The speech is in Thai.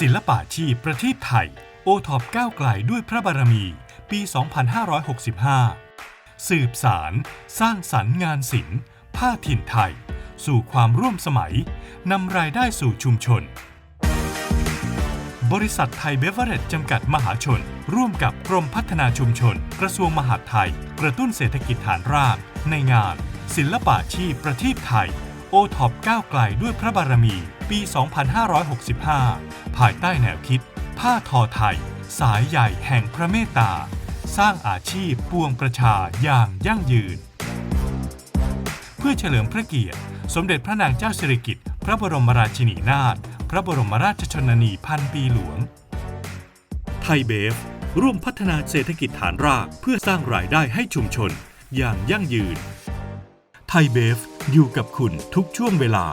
ศิลปาชีพประเทศไทย โอท็อปก้าวไกลด้วยพระบารมี ปี 2565 สืบสาร สร้างสรรค์งานศิลป์ผ้าถิ่นไทย สู่ความร่วมสมัย นำรายได้สู่ชุมชน บริษัทไทยเบเวอร์เรจจำกัดมหาชน ร่วมกับกรมพัฒนาชุมชน กระทรวงมหาดไทย กระตุ้นเศรษฐกิจฐานราก ในงาน ศิลปาชีพประเทศไทย โอท็อปก้าวไกลด้วยพระบารมีปี 2565 ภายใต้แนวคิด ผ้าทอไทย สายใหญ่แห่งพระเมตตา สร้างอาชีพปวงประชาอย่างยั่งยืน เพื่อเฉลิมพระเกียรติ สมเด็จพระนางเจ้าสิริกิติ์พระบรมราชินีนาถพระบรมราชชนนีพันปีหลวง ไทยเบฟ ร่วมพัฒนาเศรษฐกิจฐานรากเพื่อสร้างรายได้ให้ชุมชน อย่างยั่งยืน ไทยเบฟอยู่กับคุณทุกช่วงเวลา